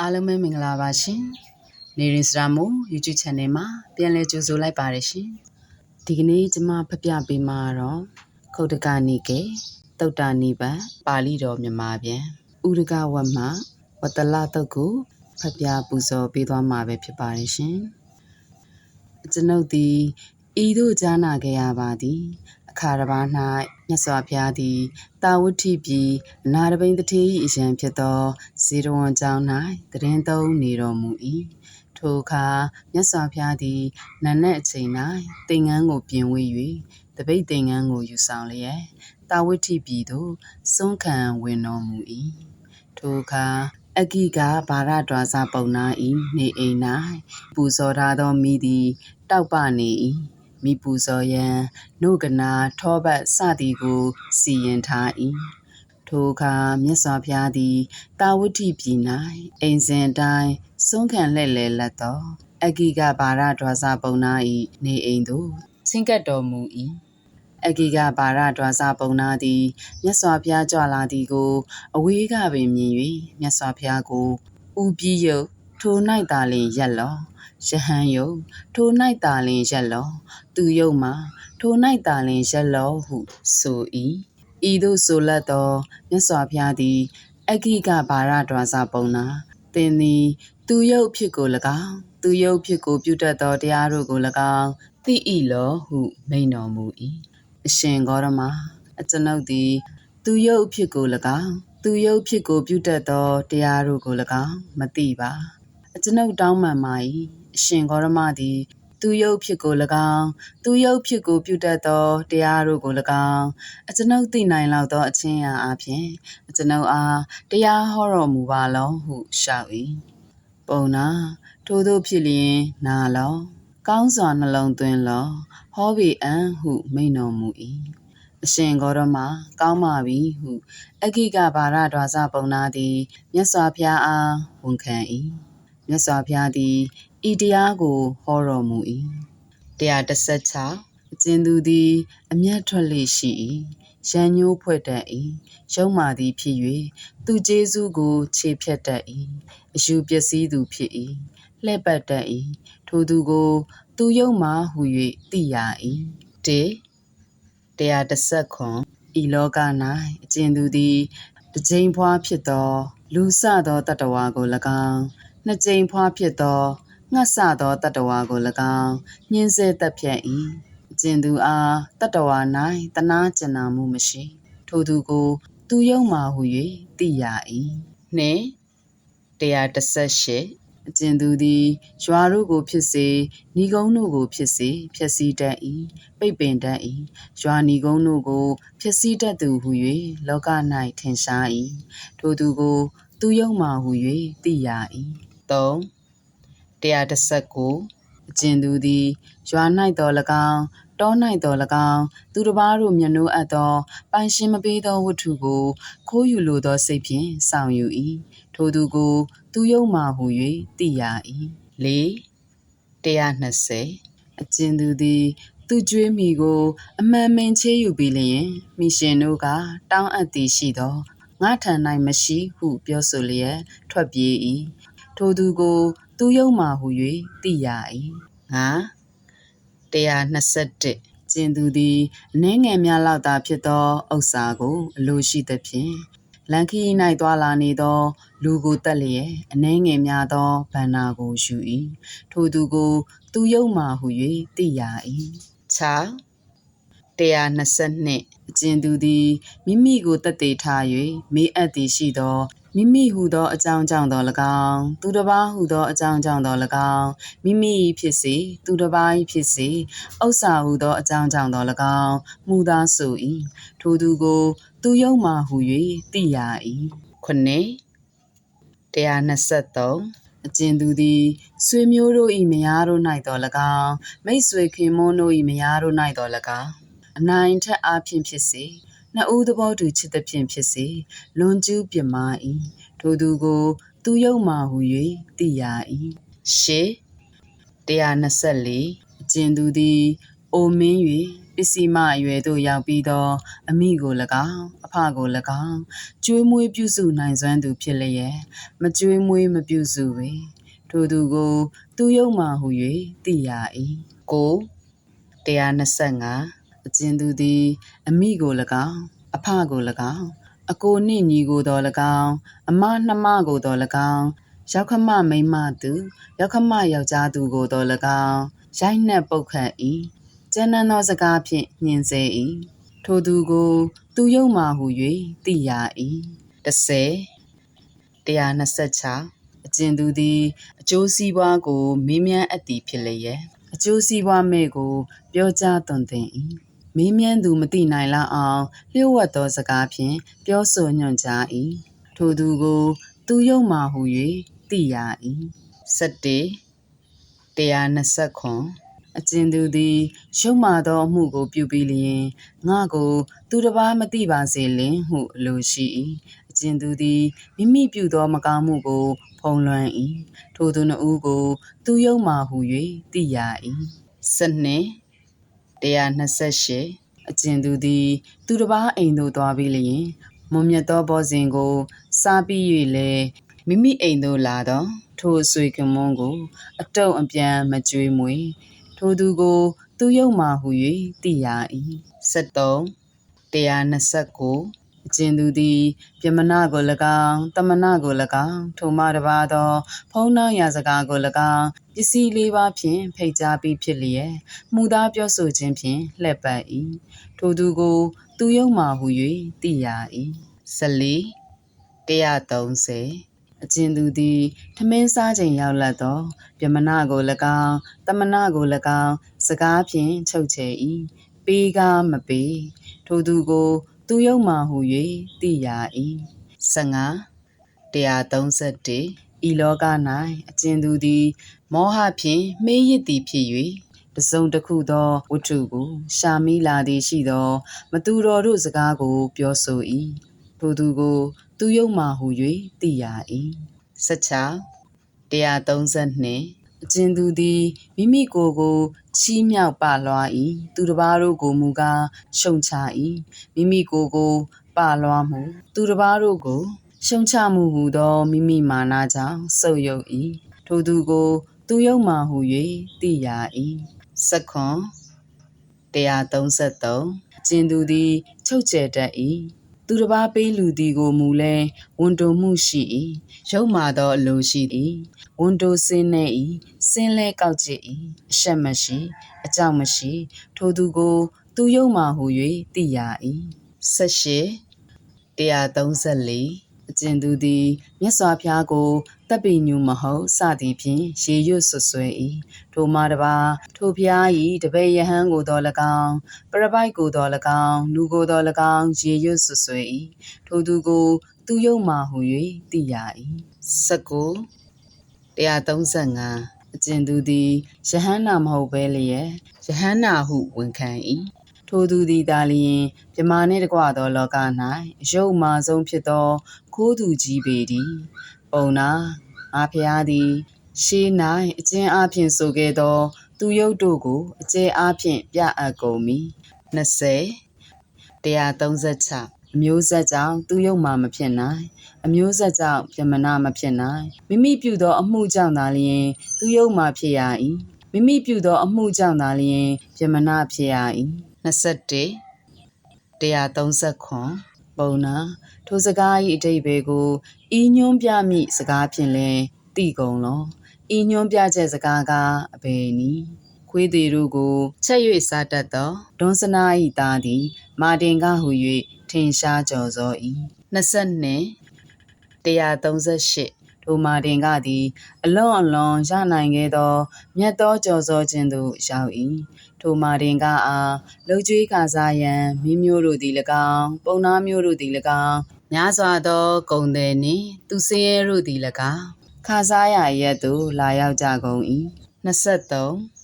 အားလုံးပဲမင်္ဂလာပါရှင်။နေရင်စရာမို့ YouTube Channel မှာပြန်လည်ကြိုဆိုလိုက်ပါတယ်ရှင်။ဒီကနေ့ကျွန်မဖတ်ပြပေးမှာတော့ခုတ်တကနိကေတုတ်တာနိဗ္ဗာန်ပါဠိတော်မြန်မာပြန်ဥရကဝတ်မှာဝတ္တလတုတ်ကိုဖတ်ပြပူဇော်ပေးသွားမှာပဲဖြစ်ပါတယ်ရှင်။ကျွန်ုပ်သည်ဤသို့ကြားနာခဲ့ရပါသည် အခါတစ်ပါး၌မြတ်စွာဘုရားသည်တာဝတိပြည်အနာတပိန်တထေ၏အရန်ဖြစ်သောဇေရဝံကျောင်း၌တရင်သုံးနေတော်မူ၏ထိုအခါမြတ်စွာဘုရားသည်နတ်နှင့်အချိန်၌သင်္ကန်းကိုပြင်ဝေ၍တပိတ်သင်္ကန်းကိုယူဆောင်လျက်တာဝတိပြည်သို့စွန့်ခံဝင်တော်မူ၏ထိုအခါအဂိကဘာရဒွါစပုံနာဤနေအိမ်၌ပူဇော်ထားသောမိသည်တောက်ပနေ၏ မိပူဇော်ရန်နှုတ်ကနာထောပတ်စသည်ကိုစီရင်ထား၏ထိုအခါမြတ်စွာဘုရားသည်တာဝတိပြည်၌အိမ်စဉ်တိုင်းစွန့်ခံလှဲ့လေလက်သောအဂိကဘာရဒွါစပုံနာ၏နေအိမ်သို့ဆင့်ကပ်တော်မူ၏အဂိကဘာရဒွါစပုံနာသည်မြတ်စွာဘုရားကြွလာသည်ကို အဝေးကပင်မြင်၍မြတ်စွာဘုရားကိုဥပြီးယုတ်ထို၌သာလျင်ရက်လော ယဟန်ယုတ်ထို၌သာလျင်ရက်လော သူယုတ်မှာထို၌သာလျင်ရက်လောဟုဆို၏ဤသို့ဆိုလက်သောမြတ်စွာဘုရားသည်အဂိကဘာရဒွါစပုံနာသင်သည်သူယုတ်ဖြစ်ကို၎င်းသူယုတ်ဖြစ်ကိုပြုတတ်သောတရားတို့ကို၎င်းသိ၏လောဟုမိန်တော်မူ၏အရှင်ဂေါရမအကျွန်ုပ်သည်သူယုတ်ဖြစ်ကို၎င်းသူယုတ်ဖြစ်ကိုပြုတတ်သောတရားတို့ကို၎င်းမသိပါအကျွန်ုပ်တောင်းပန်ပါ၏ အရှင်ဂေါရမသည်သူယုတ်ဖြစ်ကို၎င်းသူယုတ်ဖြစ်ကိုပြုတတ်သောတရားတို့ကို၎င်းအကျွန်ုပ်သိနိုင်လောက်သောအချင်းရာအပြင်အကျွန်ုပ်အားတရားဟောတော်မူပါလောဟုရှောက်၏ပုံနာထို့သောဖြစ်လျင်နာလောကောင်းစွာနှလုံးသွင်းလောဟောပေအံဟုမိန်တော်မူ၏အရှင်ဂေါရမကောင်းပါပြီဟုအဂိကဘာရဒွါစပုံနာသည်မြတ်စွာဘုရားအားဝန်ခံ၏မြတ်စွာဘုရားသည် ဤတရားကိုဟောတော်မူ၏116အကျဉ်သူသည် အမျက်ထွက်လေရှိ၏ရန်ညိုးဖွဲ့တတ်၏ရုံမာသည်ဖြစ်၍သူကျေးဇူးကို ခြေဖြတ်တတ်၏အယူပျက်စီးသူဖြစ်၏လှဲ့ပတ်တတ်၏ထိုသူကို သူယုံမှဟူ၍သိရ၏1 130ခွန်ဤလောက၌အကျဉ်သူသည်တစ်ကြိမ်ဖွားဖြစ်သော လူဆသောတတ္တဝါကို၎င်းနှစ်ကြိမ်ဖွားဖြစ်သော ငှက်ဆသောတတ္တဝါကို၎င်းညှင်းဆဲတပ်ဖြတ်၏အကျဉ်သူအားတတ္တဝါ၌တနာကျင်နာမှုမရှိ ထိုသူကို သူယုံမှဟူ၍သိရ၏နှင့်118အကျဉ်သူသည်ရွာတို့ကိုဖြစ်စေဏီကုန်းတို့ကိုဖြစ်စေဖျက်ဆီးတတ်၏ပိတ်ပင်တတ်၏ရွာဏီကုန်းတို့ကိုဖျက်ဆီးတတ်သူဟု၍လောက၌ထင်ရှား၏ထိုသူကို သူယုံမှဟူ၍သိရ၏3 119အကျဉ်သူသည်ရွာ၌တော်၎င်းတော၌တော်၎င်းသူတစ်ပါးတို့မျက်နှိုးအပ်သောပိုင်ရှင်မပေးသောဝတ္ထုကိုခိုးယူလိုသောစိတ်ဖြင့်ဆောင်ယူ၏ထိုသူကိုသူယုံမှဟူ၍သိရ၏၄120အကျဉ်သူသည်သူကြွေးမိကိုအမှန်မင်ချေယူပြီးလျင်မိရှင်တို့ကတောင်းအပ်သည်ရှိသောငါထံ၌မရှိဟုပြောဆိုလျက်ထွက်ပြေး၏ထိုသူကို သူယုံမှဟူ၍သိရ၏ငါ121ကျင်သူသည်အနှဲငယ်များလောက်သာဖြစ်သောဥစ္စာကိုအလိုရှိသဖြင့်လန်ခီ၌သွာလာနေသော လူကိုတက်လျက်အနှဲငယ်များသောဗန္နာကိုယူ၏ထိုသူကို သူယုံမှဟူ၍သိရ၏6 122အကျဉ်သူသည်မိမိကိုတတ်သေးထား၍မေးအပ်သည်ရှိသော မိမိဟူသောအကြောင်းကြောင့်တော်၎င်းသူတစ်ပါးဟူသောအကြောင်းကြောင့်တော်၎င်းမိမိဖြစ်စေသူတစ်ပါး၏ဖြစ်စေဥစ္စာဟူသောအကြောင်းကြောင့်တော်၎င်းမှုသာဆို၏ထိုသူကို သူယုံမှဟူ၍သိရ၏ခုနှစ်123အကျဉ်သူသည်ဆွေမျိုးတို့၏မယားတို့၌တော်၎င်းမိတ်ဆွေခင်မွန်းတို့၏မယားတို့၌တော်၎င်းအနိုင်ထက်အားဖြင့်ဖြစ်စေ နှစ်ဦးသဘောတူချစ်သဖြင့်ဖြစ်စေလွန်ကျူးပြမာ၏ထိုသူကို သူယုံမှဟူ၍သိရ၏ရှေ124အကျဉ်သူသည်အိုမင်း၍ပစ္စည်းမအရွယ်သို့ရောက်ပြီးသော အမိကို၎င်းအဖကို၎င်းကျွေးမွေးပြုစုနိုင်စွမ်းသူဖြစ်လျက်မကျွေးမွေးမပြုစုပေထိုသူကို သူယုံမှဟု၍သိရ၏ကို125 အကျဉ်သူသည် အမိကို၎င်းအဖကို၎င်းအကိုနှင့်ညီကိုတော်၎င်းအမနှမကိုတော်၎င်းရောက်ခမမိန်းမသူရောက်ခမယောက်ျားသူကိုတော်၎င်းရိုက်နှက်ပုတ်ခတ်၏ကျမ်းနန်းသောစကားဖြင့်ညှင်းဆဲ၏ထိုသူကို သူယုံမှဟု၍သိရ၏30 126အကျဉ်သူသည်အကျိုးစီးပွားကို မေးမြန်းအပ်သည်ဖြစ်လျက်အကျိုးစီးပွားမဲ့ကို ပြောကြားသွန်သင်၏ မေးမြန်းသူမသိနိုင်လောက်အောင်လျှို့ဝှက်သောစကားဖြင့်ပြောဆိုညွှန်ကြား၏ထိုသူကို သူယုံမှဟု၍သိရ၏17 129အကျဉ်သူသည်ရုပ်မာသောအမှုကိုပြုပြီးလျင်ငါကို သူတစ်ပါးမသိပါစေလင်ဟုအလိုရှိ၏အကျဉ်သူသည်မိမိပြုသောမကောင်းမှုကို ဖုံးလွှမ်း၏ထိုသူနှဦးကို သူယုံမှဟု၍သိရ၏စနစ် 128အကျဉ်သူသည် သူတစ်ပါးအိမ်သို့သွားပြီးလျင်မွန်မြတ်သောဘောဇင်ကို စားပြီး၍လည်းမိမိအိမ်သို့လာတော့ထိုအဆွေကမွန်းကို အတုံအပြန်မကြွေးမွေထိုသူကို သူယုံမှဟု၍သိရ၏73 129 အကျဉ်သူသည်ပြမနာကို၎င်းတမနာကို၎င်းထိုမှတပါသော ဖုံးနှောင်းရာစကားကို၎င်းပစ္စည်းလေးပါးဖြင့်ဖိတ်ကြားပြီးဖြစ်လျက်မှုသားပြောဆိုခြင်းဖြင့်လှည့်ပတ်၏ထိုသူကို သူယုံမှဟု၍သိရ၏14 130အကျဉ်သူသည်ထမင်းစားချိန်ရောက်လာသောပြမနာကို၎င်းတမနာကို၎င်းစကားဖြင့်ချုပ်ချယ်၏ပေးကားမပေးထိုသူကို သူယုံမှဟု၍သိရ၏15 131ဤလောက၌အကျဉ်သူသည် မောဟဖြင့်မေးရစ်သည်ဖြစ်၍တစုံတစ်ခုသောဝတ္ထုကိုရှာမိလာသည်ရှိသော မသူတော်တို့စကားကို ပြောဆို၏ထိုသူကို သူယုံမှဟု၍သိရ၏16 132အကျဉ်သူသည်မိမိကိုယ်ကို ချီးမြှောက်ပလွှား၏သူတစ်ပါးတို့ကိုမူကားရှုံချ၏မိမိကိုယ်ကိုပလွှားမှုသူတစ်ပါးတို့ကိုရှုံချမှုဟူသောမိမိမာနကြောင့်ဆုပ်ယုပ်၏ထိုသူကို သူယုံမှဟု၍သိရ၏စခွန်133ကျင်သူသည်ချုပ်ကျဲတတ်၏ သူတစ်ပါးပေးလူသည်ကိုမူလဲဝန်တုံမှုရှိ၏ရုပ်မာသောအလိုရှိ၏ဝန်တိုစင်းနေ၏စင်းလဲကောက်ကျစ်၏အရှက်မရှိအကြောက်မရှိ ထိုသူကို သူယုံမှဟု၍သိရ၏18 134အကျဉ်သူသည်မြတ်စွာဘုရားကို တပ်ပိညုမဟုတ်စသည်ဖြင့်ရေရွတ်ဆွဆွဲ၏ထိုမှတပါထိုဘုရား၏တပည့်ယဟန်ကိုတော်၎င်းပရပိုက်ကိုတော်၎င်းလူကိုတော်၎င်းရေရွတ်ဆွဆွဲ၏ထိုသူကို သူယုံမှဟု၍သိရ၏19 135အကျဉ်သူသည်ယဟန္နာမဟုတ်ဘဲလျက်ယဟန္နာဟုဝန်ခံ၏ထိုသူသည်သာလျင်မြမာနှင့်တကွသောလောက၌အယုတ်မာဆုံးဖြစ်သော ခိုးသူကြီးပေသည်ပုံနာ ငါဖျားသည်ရှေး၌အကျဉ်အားဖြင့်ဆိုခဲ့သော သူယုတ်တို့ကိုအကျဲအားဖြင့်ပြအပ်ကုန်မည်20 136အမျိုးဆက်ကြောင့်သူယုံမှမဖြစ်နိုင်အမျိုးဆက်ကြောင့်ပြမနာမဖြစ်နိုင်မိမိပြုသောအမှုကြောင့်သာလျှင်သူယုံမှဖြစ်ရ၏မိမိပြုသောအမှုကြောင့်သာလျှင်ပြမနာဖြစ်ရ၏21 139ပုံနာ ထိုစကား၏အတိတ်ဘယ်ကိုဤညွှန်းပြမိစကားဖြင့်လဲသိကုန်လောဤညွှန်းပြချက်စကားကအဘယ်နည်းခွေးသေးတို့ကိုချက်၍စားတတ်သောဒွန်စနာ၏သားသည် မာတင်ကဟု၍ထင်ရှားကြော်စော၏22 138 ထိုမာတင်ကသည် အလွန်အလွန်ရနိုင်ခဲ့သော မြတ်သောကြော်စောခြင်းသို့ရောက်၏ထိုမာတင်ကအားလှုပ်ကြွေးခါစားရန်မိမျိုးတို့သည်၎င်းပုံနာမျိုးတို့သည်၎င်းများစွာသောဂုံသည်နှင့် သူစင်းရဲတို့သည်၎င်းခါစားရရက်သို့လာရောက်ကြကုန်၏23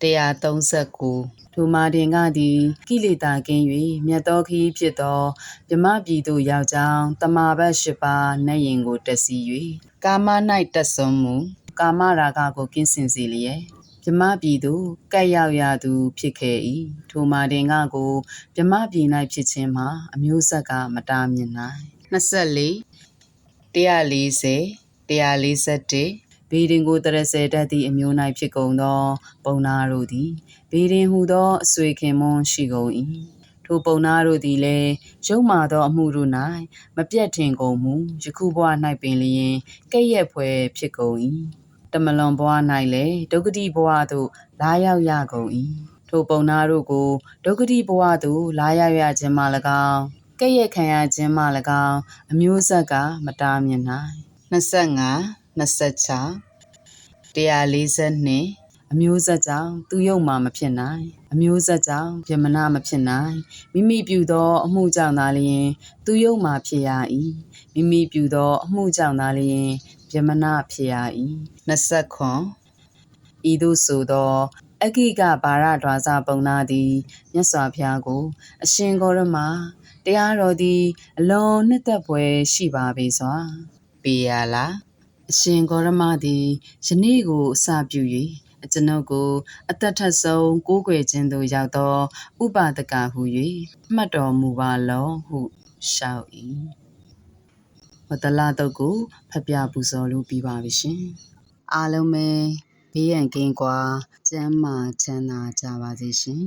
139 ထိုမာတင်ကသည်ကိလေသာကင်း၍မြတ်သောခီးဖြစ်သောမြမပြည်သို့ရောက်ကြောင်းတမာဘတ်ရှိပါနတ်ရင်ကိုတက်စီ၍ကာမ၌တက်ဆုံးမူကာမရာဂကိုကင်းစင်စေလျက်မြမြမပြည်သူကတ်ရောက်ရသူဖြစ်ခဲ့၏ထိုမာတင်ကကိုမြမပြည်၌ဖြစ်ခြင်းမှာအမျိုးဆက်ကမတားမြင်နိုင်24 140 141 ဘေးရင်ကိုတရဆယ်တတ်သည့်အမျိုး၌ဖြစ်ကုန်သော ပုံနာတို့သည်ဘေးရင်ဟူသောအဆွေခင်မွန်းရှိကုန်၏ထိုပုံနာတို့သည်လည်းရုံမာသောအမှုတို့၌မပြတ်ထင်ကုန်မူယခုဘဝ၌ပင်လျင်ကဲ့ရဲ့ဖွယ်ဖြစ်ကုန်၏တမလွန်ဘဝ၌လည်းဒုက္ခတိဘဝသို့လာရောက်ရကုန်၏ထိုပုံနာတို့ကိုဒုက္ခတိဘဝသို့လာရောက်ရခြင်းမှ၎င်းကဲ့ရဲ့ခံရခြင်းမှ၎င်းအမျိုးဆက်ကမတားမြင်နိုင်25 26 142အမျိုးဆက်ကြောင့်သူယုံမှမဖြစ်နိုင်အမျိုးဆက်ကြောင့်ပြမနာမဖြစ်နိုင်မိမိပြုသောအမှုကြောင့်သာလျှင်သူယုံမှဖြစ်ရ၏မိမိပြုသောအမှုကြောင့်သာလျှင်ပြမနာဖြစ်ရ၏29ဤသို့ဆိုသောအဂိကဘာရဒွါစပုံနာသည်မြတ်စွာဘုရားကို အရှင်ဂေါရမတရားတော်သည် အလွန်နှစ်သက်ဖွယ်ရှိပါပေစွာပေရလား အရှင်ဂေါရမသည်ယနေ့ကိုအစပြု၍အကျွန်ုပ်ကိုအသက်ထက်ဆုံးကိုးကွယ်ခြင်းသို့ရောက်သော ဥပဒကဟု၍မှတ်တော်မူပါလောဟုရှောက်၏ဝတ္တလတုတ်ကိုဖတ်ပြပူဇော်လို့ပြီးပါပြီရှင်အားလုံးပဲဘေးရန်ကင်းကွာကျမ်းမာချမ်းသာကြပါစေရှင်